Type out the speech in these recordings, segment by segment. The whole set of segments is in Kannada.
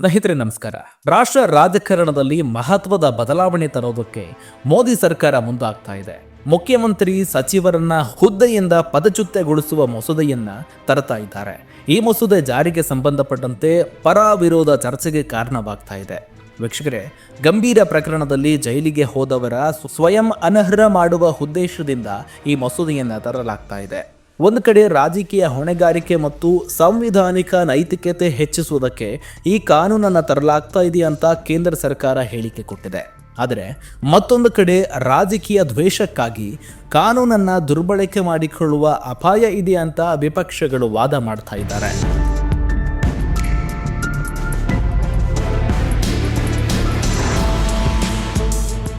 ಸ್ನೇಹಿತರೆ, ನಮಸ್ಕಾರ. ರಾಷ್ಟ್ರ ರಾಜಕಾರಣದಲ್ಲಿ ಮಹತ್ವದ ಬದಲಾವಣೆ ತರೋದಕ್ಕೆ ಮೋದಿ ಸರ್ಕಾರ ಮುಂದಾಗ್ತಾ ಇದೆ. ಮುಖ್ಯಮಂತ್ರಿ ಸಚಿವರನ್ನ ಹುದ್ದೆಯಿಂದ ಪದಚ್ಯುತಗೊಳಿಸುವ ಮಸೂದೆಯನ್ನ ತರ್ತಾ ಇದ್ದಾರೆ. ಈ ಮಸೂದೆ ಜಾರಿಗೆ ಸಂಬಂಧಪಟ್ಟಂತೆ ಪರ ವಿರೋಧ ಚರ್ಚೆಗೆ ಕಾರಣವಾಗ್ತಾ ಇದೆ. ವೀಕ್ಷಕರೇ, ಗಂಭೀರ ಪ್ರಕರಣದಲ್ಲಿ ಜೈಲಿಗೆ ಹೋದವರ ಸ್ವಯಂ ಅನರ್ಹ ಮಾಡುವ ಉದ್ದೇಶದಿಂದ ಈ ಮಸೂದೆಯನ್ನು ತರಲಾಗ್ತಾ ಇದೆ. ಒಂದು ಕಡೆ ರಾಜಕೀಯ ಹೊಣೆಗಾರಿಕೆ ಮತ್ತು ಸಂವಿಧಾನಿಕ ನೈತಿಕತೆ ಹೆಚ್ಚಿಸುವುದಕ್ಕೆ ಈ ಕಾನೂನನ್ನು ತರಲಾಗ್ತಾ ಇದೆಯಂತ ಕೇಂದ್ರ ಸರ್ಕಾರ ಹೇಳಿಕೆ ಕೊಟ್ಟಿದೆ. ಆದರೆ ಮತ್ತೊಂದು ಕಡೆ ರಾಜಕೀಯ ದ್ವೇಷಕ್ಕಾಗಿ ಕಾನೂನನ್ನು ದುರ್ಬಳಕೆ ಮಾಡಿಕೊಳ್ಳುವ ಅಪಾಯ ಇದೆ ಅಂತ ವಿಪಕ್ಷಗಳು ವಾದ ಮಾಡ್ತಾ ಇದ್ದಾರೆ.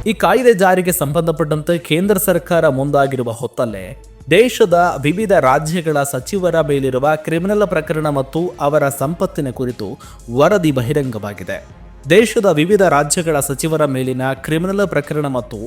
ಈ ಕಾಯ್ದೆ ಜಾರಿಗೆ ಸಂಬಂಧಪಟ್ಟಂತೆ ಕೇಂದ್ರ ಸರ್ಕಾರ ಮುಂದಾಗಿರುವ ಹೊತ್ತಲ್ಲೇ ದೇಶದ ವಿವಿಧ ರಾಜ್ಯಗಳ ಸಚಿವರ ಮೇಲಿರುವ ಕ್ರಿಮಿನಲ್ ಪ್ರಕರಣ ಮತ್ತು ಅವರ ಸಂಪತ್ತಿನ ಕುರಿತು ವರದಿ ಬಹಿರಂಗವಾಗಿದೆ. ದೇಶದ ವಿವಿಧ ರಾಜ್ಯಗಳ ಸಚಿವರ ಮೇಲಿನ ಕ್ರಿಮಿನಲ್ ಪ್ರಕರಣ ಮತ್ತು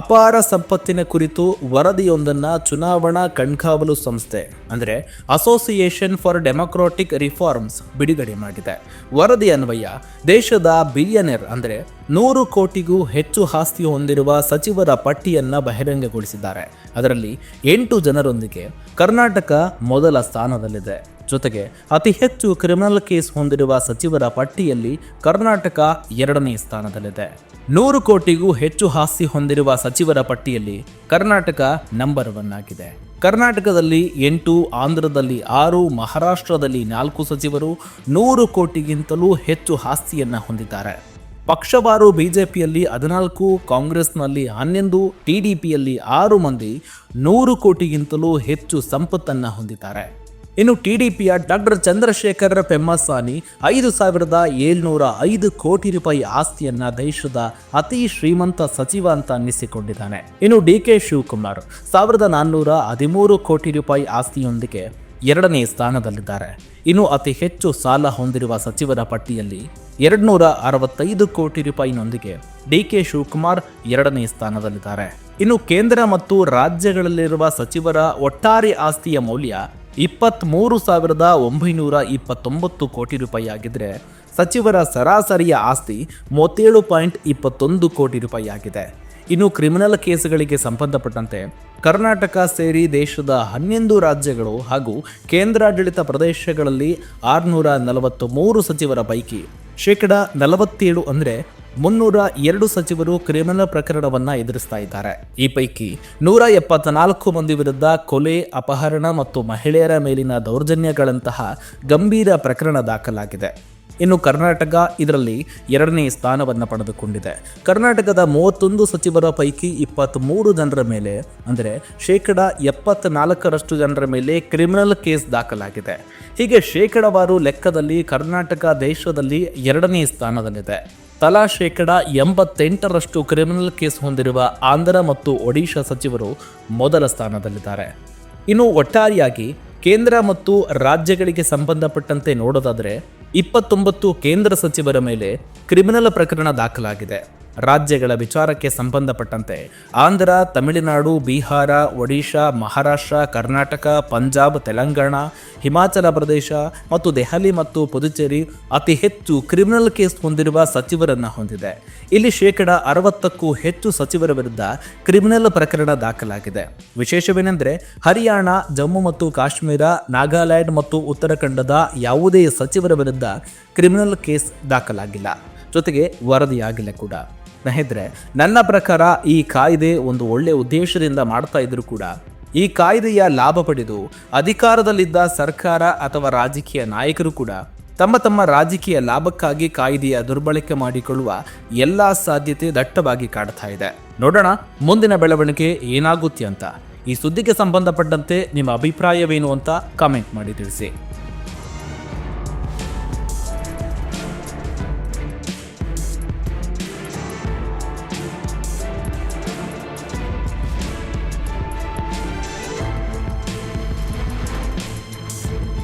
ಅಪಾರ ಸಂಪತ್ತಿನ ಕುರಿತು ವರದಿಯೊಂದನ್ನು ಚುನಾವಣಾ ಕಣ್ಗಾವಲು ಸಂಸ್ಥೆ, ಅಂದರೆ ಅಸೋಸಿಯೇಷನ್ ಫಾರ್ ಡೆಮೊಕ್ರಾಟಿಕ್ ರಿಫಾರ್ಮ್ಸ್ ಬಿಡುಗಡೆ ಮಾಡಿದೆ. ವರದಿ ಅನ್ವಯ, ದೇಶದ ಬಿಲಿಯನರ್ ಅಂದರೆ ನೂರು ಕೋಟಿಗೂ ಹೆಚ್ಚು ಆಸ್ತಿ ಹೊಂದಿರುವ ಸಚಿವರ ಪಟ್ಟಿಯನ್ನು ಬಹಿರಂಗಗೊಳಿಸಿದ್ದಾರೆ. ಅದರಲ್ಲಿ ಎಂಟು ಜನರೊಂದಿಗೆ ಕರ್ನಾಟಕ ಮೊದಲ ಸ್ಥಾನದಲ್ಲಿದೆ. ಜೊತೆಗೆ ಅತಿ ಹೆಚ್ಚು ಕ್ರಿಮಿನಲ್ ಕೇಸ್ ಹೊಂದಿರುವ ಸಚಿವರ ಪಟ್ಟಿಯಲ್ಲಿ ಕರ್ನಾಟಕ ಎರಡನೇ ಸ್ಥಾನದಲ್ಲಿದೆ. ನೂರು ಕೋಟಿಗೂ ಹೆಚ್ಚು ಆಸ್ತಿ ಹೊಂದಿರುವ ಸಚಿವರ ಪಟ್ಟಿಯಲ್ಲಿ ಕರ್ನಾಟಕ ನಂಬರ್ ಒನ್ ಆಗಿದೆ. ಕರ್ನಾಟಕದಲ್ಲಿ ಎಂಟು, ಆಂಧ್ರದಲ್ಲಿ ಆರು, ಮಹಾರಾಷ್ಟ್ರದಲ್ಲಿ ನಾಲ್ಕು ಸಚಿವರು ನೂರು ಕೋಟಿಗಿಂತಲೂ ಹೆಚ್ಚು ಆಸ್ತಿಯನ್ನು ಹೊಂದಿದ್ದಾರೆ. ಪಕ್ಷವಾರು ಬಿಜೆಪಿಯಲ್ಲಿ ಹದಿನಾಲ್ಕು, ಕಾಂಗ್ರೆಸ್ನಲ್ಲಿ ಹನ್ನೊಂದು ಟಿಡಿಪಿಯಲ್ಲಿ ಆರು ಮಂದಿ ನೂರು ಕೋಟಿಗಿಂತಲೂ ಹೆಚ್ಚು ಸಂಪತ್ತನ್ನು ಹೊಂದಿದ್ದಾರೆ. ಇನ್ನು ಟಿಡಿಪಿಯ ಡಾಕ್ಟರ್ ಚಂದ್ರಶೇಖರ್ ಪೆಮ್ಮಸಾನಿ ಐದು ಸಾವಿರದ ಏಳ್ನೂರ ಐದು ಕೋಟಿ ರೂಪಾಯಿ ಆಸ್ತಿಯನ್ನ ದೇಶದ ಅತಿ ಶ್ರೀಮಂತ ಸಚಿವ ಅಂತ ಅನ್ನಿಸಿಕೊಂಡಿದ್ದಾನೆ. ಇನ್ನು ಡಿ ಕೆ ಶಿವಕುಮಾರ್ ಸಾವಿರದ ನಾನ್ನೂರ ಹದಿಮೂರು ಕೋಟಿ ರೂಪಾಯಿ ಆಸ್ತಿಯೊಂದಿಗೆ ಎರಡನೇ ಸ್ಥಾನದಲ್ಲಿದ್ದಾರೆ. ಇನ್ನು ಅತಿ ಹೆಚ್ಚು ಸಾಲ ಹೊಂದಿರುವ ಸಚಿವರ ಪಟ್ಟಿಯಲ್ಲಿ ಎರಡ್ನೂರ ಅರವತ್ತೈದು ಕೋಟಿ ರೂಪಾಯಿನೊಂದಿಗೆ ಡಿ ಕೆ ಶಿವಕುಮಾರ್ ಎರಡನೇ ಸ್ಥಾನದಲ್ಲಿದ್ದಾರೆ. ಇನ್ನು ಕೇಂದ್ರ ಮತ್ತು ರಾಜ್ಯಗಳಲ್ಲಿರುವ ಸಚಿವರ ಒಟ್ಟಾರೆ ಆಸ್ತಿಯ ಮೌಲ್ಯ ಇಪ್ಪತ್ತ್ಮೂರು ಸಾವಿರದ ಒಂಬೈನೂರ ಇಪ್ಪತ್ತೊಂಬತ್ತು ಕೋಟಿ ರೂಪಾಯಿ ಆಗಿದ್ರೆ ಸಚಿವರ ಸರಾಸರಿಯ ಆಸ್ತಿ ಮೂವತ್ತೇಳು ಪಾಯಿಂಟ್ ಇಪ್ಪತ್ತೊಂದು ಕೋಟಿ ರೂಪಾಯಿ ಆಗಿದೆ. ಇನ್ನು ಕ್ರಿಮಿನಲ್ ಕೇಸುಗಳಿಗೆ ಸಂಬಂಧಪಟ್ಟಂತೆ ಕರ್ನಾಟಕ ಸೇರಿ ದೇಶದ ಹನ್ನೊಂದು ರಾಜ್ಯಗಳು ಹಾಗೂ ಕೇಂದ್ರಾಡಳಿತ ಪ್ರದೇಶಗಳಲ್ಲಿ ಆರುನೂರ ನಲವತ್ತು ಮೂರು ಸಚಿವರ ಪೈಕಿ ಶೇಕಡ ನಲವತ್ತೇಳು ಅಂದರೆ ಮುನ್ನೂರ ಎರಡು ಸಚಿವರು ಕ್ರಿಮಿನಲ್ ಪ್ರಕರಣವನ್ನು ಎದುರಿಸ್ತಾ ಇದ್ದಾರೆ. ಈ ಪೈಕಿ ನೂರ ಎಪ್ಪತ್ನಾಲ್ಕು ಮಂದಿ ವಿರುದ್ಧ ಕೊಲೆ, ಅಪಹರಣ ಮತ್ತು ಮಹಿಳೆಯರ ಮೇಲಿನ ದೌರ್ಜನ್ಯಗಳಂತಹ ಗಂಭೀರ ಪ್ರಕರಣ ದಾಖಲಾಗಿದೆ. ಇನ್ನು ಕರ್ನಾಟಕ ಇದರಲ್ಲಿ ಎರಡನೇ ಸ್ಥಾನವನ್ನು ಪಡೆದುಕೊಂಡಿದೆ. ಕರ್ನಾಟಕದ ಮೂವತ್ತೊಂದು ಸಚಿವರ ಪೈಕಿ ಇಪ್ಪತ್ತ್ಮೂರು ಜನರ ಮೇಲೆ, ಅಂದರೆ ಶೇಕಡ ಎಪ್ಪತ್ನಾಲ್ಕರಷ್ಟು ಜನರ ಮೇಲೆ ಕ್ರಿಮಿನಲ್ ಕೇಸ್ ದಾಖಲಾಗಿದೆ. ಹೀಗೆ ಶೇಕಡವಾರು ಲೆಕ್ಕದಲ್ಲಿ ಕರ್ನಾಟಕ ದೇಶದಲ್ಲಿ ಎರಡನೇ ಸ್ಥಾನದಲ್ಲಿದೆ. ತಲಾ ಶೇಕಡ ಎಂಬತ್ತೆಂಟರಷ್ಟು ಕ್ರಿಮಿನಲ್ ಕೇಸ್ ಹೊಂದಿರುವ ಆಂಧ್ರ ಮತ್ತು ಒಡಿಶಾ ಸಚಿವರು ಮೊದಲ ಸ್ಥಾನದಲ್ಲಿದ್ದಾರೆ. ಇನ್ನು ಒಟ್ಟಾರೆಯಾಗಿ ಕೇಂದ್ರ ಮತ್ತು ರಾಜ್ಯಗಳಿಗೆ ಸಂಬಂಧಪಟ್ಟಂತೆ ನೋಡೋದಾದರೆ ಇಪ್ಪತ್ತೊಂಬತ್ತು ಕೇಂದ್ರ ಸಚಿವರ ಮೇಲೆ ಕ್ರಿಮಿನಲ್ ಪ್ರಕರಣ ದಾಖಲಾಗಿದೆ. ರಾಜ್ಯಗಳ ವಿಚಾರಕ್ಕೆ ಸಂಬಂಧಪಟ್ಟಂತೆ ಆಂಧ್ರ, ತಮಿಳುನಾಡು, ಬಿಹಾರ, ಒಡಿಶಾ, ಮಹಾರಾಷ್ಟ್ರ, ಕರ್ನಾಟಕ, ಪಂಜಾಬ್, ತೆಲಂಗಾಣ, ಹಿಮಾಚಲ ಪ್ರದೇಶ ಮತ್ತು ದೆಹಲಿ ಮತ್ತು ಪುದುಚೇರಿ ಅತಿ ಹೆಚ್ಚು ಕ್ರಿಮಿನಲ್ ಕೇಸ್ ಹೊಂದಿರುವ ಸಚಿವರನ್ನು ಹೊಂದಿದೆ. ಇಲ್ಲಿ ಶೇಕಡ ಅರವತ್ತಕ್ಕೂ ಹೆಚ್ಚು ಸಚಿವರ ವಿರುದ್ಧ ಕ್ರಿಮಿನಲ್ ಪ್ರಕರಣ ದಾಖಲಾಗಿದೆ. ವಿಶೇಷವೇನೆಂದರೆ ಹರಿಯಾಣ, ಜಮ್ಮು ಮತ್ತು ಕಾಶ್ಮೀರ, ನಾಗಾಲ್ಯಾಂಡ್ ಮತ್ತು ಉತ್ತರಾಖಂಡದ ಯಾವುದೇ ಸಚಿವರ ವಿರುದ್ಧ ಕ್ರಿಮಿನಲ್ ಕೇಸ್ ದಾಖಲಾಗಿಲ್ಲ. ಜೊತೆಗೆ ವರದಿಯಾಗಿಲ್ಲ ಕೂಡ. ಸ್ನೇಹಿತರೆ, ನನ್ನ ಪ್ರಕಾರ ಈ ಕಾಯ್ದೆ ಒಂದು ಒಳ್ಳೆ ಉದ್ದೇಶದಿಂದ ಮಾಡ್ತಾ ಇದ್ರು ಕೂಡ ಈ ಕಾಯ್ದೆಯ ಲಾಭ ಪಡೆದು ಅಧಿಕಾರದಲ್ಲಿದ್ದ ಸರ್ಕಾರ ಅಥವಾ ರಾಜಕೀಯ ನಾಯಕರು ಕೂಡ ತಮ್ಮ ತಮ್ಮ ರಾಜಕೀಯ ಲಾಭಕ್ಕಾಗಿ ಕಾಯ್ದೆಯ ದುರ್ಬಳಕೆ ಮಾಡಿಕೊಳ್ಳುವ ಎಲ್ಲ ಸಾಧ್ಯತೆ ದಟ್ಟವಾಗಿ ಕಾಡ್ತಾ ಇದೆ. ನೋಡೋಣ, ಮುಂದಿನ ಬೆಳವಣಿಗೆ ಏನಾಗುತ್ತೆ ಅಂತ. ಈ ಸುದ್ದಿಗೆ ಸಂಬಂಧಪಟ್ಟಂತೆ ನಿಮ್ಮ ಅಭಿಪ್ರಾಯವೇನು ಅಂತ ಕಾಮೆಂಟ್ ಮಾಡಿ ತಿಳಿಸಿ.